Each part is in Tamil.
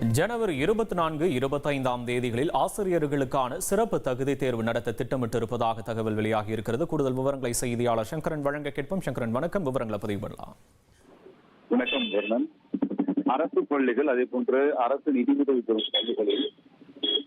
ஜனவரி இருபத்தி நான்கு இருபத்தைந்தாம் தேதிகளில் ஆசிரியர்களுக்கான சிறப்பு தகுதி தேர்வு நடத்த திட்டமிட்டிருப்பதாக தகவல் வெளியாகி இருக்கிறது. கூடுதல் விவரங்களை செய்தியாளர் சங்கரன் வழங்க கேட்போம். சங்கரன் வணக்கம். விவரங்களை பதிவு பண்ணலாம். வணக்கம் அரசு பள்ளிகள் அதே போன்று அரசு நிதியுதவி பெறும் பள்ளிகளில்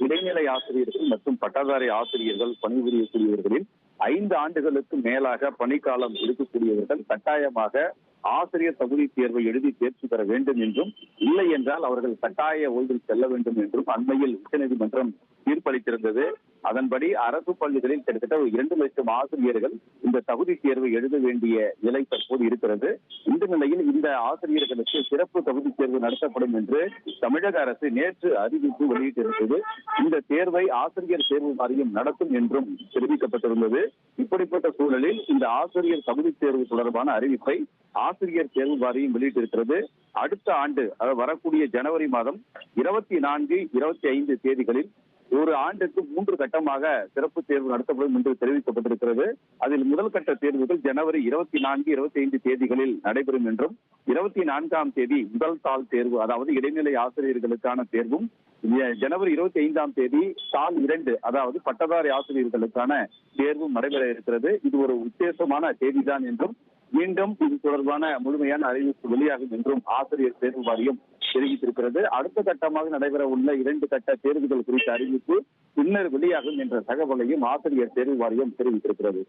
இடைநிலை ஆசிரியர்கள் மற்றும் பட்டதாரி ஆசிரியர்கள் பணிபுரியக்கூடியவர்களில் ஐந்து ஆண்டுகளுக்கு மேலாக பணிக்காலம் இருக்கக்கூடியவர்கள் கட்டாயமாக ஆசிரியர் தகுதி தேர்வை எழுதி தேர்ச்சி பெற வேண்டும் என்றும் இல்லை என்றால் அவர்கள் கட்டாய ஓய்வில் செல்ல வேண்டும் என்றும் அண்மையில் உச்சநீதிமன்றம் தீர்ப்பளித்திருந்தது. அதன்படி அரசு பள்ளிகளில் கிட்டத்தட்ட இரண்டு லட்சம் ஆசிரியர்கள் இந்த தகுதி தேர்வை எழுத வேண்டிய நிலை தற்போது இருக்கிறது. இந்த நிலையில் இந்த ஆசிரியர்களுக்கு சிறப்பு தகுதி தேர்வு நடத்தப்படும் என்று தமிழக அரசு நேற்று அறிவிப்பு வெளியிட்டிருந்தது. இந்த தேர்வை ஆசிரியர் தேர்வு வாரியம் நடத்தும் என்றும் தெரிவிக்கப்பட்டிருந்தது. இப்படிப்பட்ட சூழலில் இந்த ஆசிரியர் தகுதி தேர்வு தொடர்பான அறிவிப்பை ஆசிரியர் தேர்வு வாரியம் வெளியிட்டிருக்கிறது. அடுத்த ஆண்டு வரக்கூடிய ஜனவரி மாதம் இருபத்தி நான்கு இருபத்தி ஐந்து தேதிகளில் ஒரு ஆண்டுக்கு மூன்று கட்டமாக சிறப்பு தேர்வு நடத்தப்படும் என்று தெரிவிக்கப்பட்டிருக்கிறது. அதில் முதல் கட்ட தேர்வுகள் ஜனவரி இருபத்தி நான்கு இருபத்தி ஐந்து தேதிகளில் நடைபெறும் என்றும் இருபத்தி நான்காம் தேதி முதல் தாள் தேர்வு அதாவது இடைநிலை ஆசிரியர்களுக்கான தேர்வும் ஜனவரி இருபத்தி ஐந்தாம் தேதி தாள் இரண்டு அதாவது பட்டதாரி ஆசிரியர்களுக்கான தேர்வும் நடைபெற இருக்கிறது. இது ஒரு உத்தேசமான தேதிதான் என்றும் மீண்டும் இது தொடர்பான முழுமையான அறிவிப்பு வெளியாகும் என்றும் ஆசிரியர் தேர்வு வாரியம் தெரிவித்திருக்கிறது. அடுத்த கட்டமாக நடைபெற உள்ள இரண்டு கட்ட தேர்வுகள் குறித்த அறிவிப்பு பின்னர் வெளியாகும் என்ற தகவலையும் ஆசிரியர் தேர்வு வாரியம் தெரிவித்திருக்கிறது.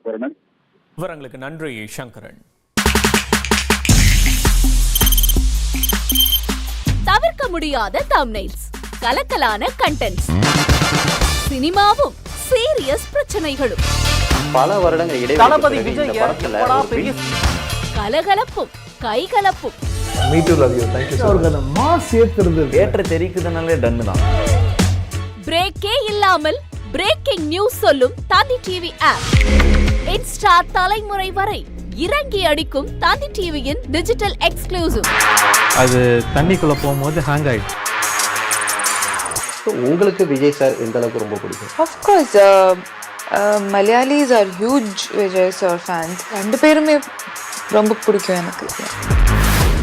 விவரங்களுக்கு நன்றி சங்கரன். தவிர்க்க முடியாத தம்னைல்ஸ் கலக்கலான கண்டென்ட்ஸ் சினிமாவும் சீரியஸ் பிரச்சனைகளும். பல வருடங்கள் இடைவெளி தளபதி விஜய் கலகலப்பும் கைகலப்பும் me too love you thank you அவருக்கு அந்த மாஸ் ஏத்துறது தேட்டர் தெரிக்குதுனாலே டன்னு தான். பிரேக்கே இல்லாமல் பிரேக்கிங் நியூஸ் சொல்லும் தந்தி டிவி ஆப் இன்ஸ்டா தலைமுறை வரை இறங்கி அடிக்கும் தந்தி டிவியின் டிஜிட்டல் எக்ஸ்க்ளூசிவ் அது தண்ணிக்குள்ள போகும்போது ஹேங் ஆயிடுச்சு So, உங்களுக்கு விஜய் சார் எந்த அளவுக்கு ரொம்ப பிடிக்கும்? Uh, Malayalis are huge Vijay sir fans. ரெண்டு பேருமே ரொம்ப பிடிக்கும் எனக்கு.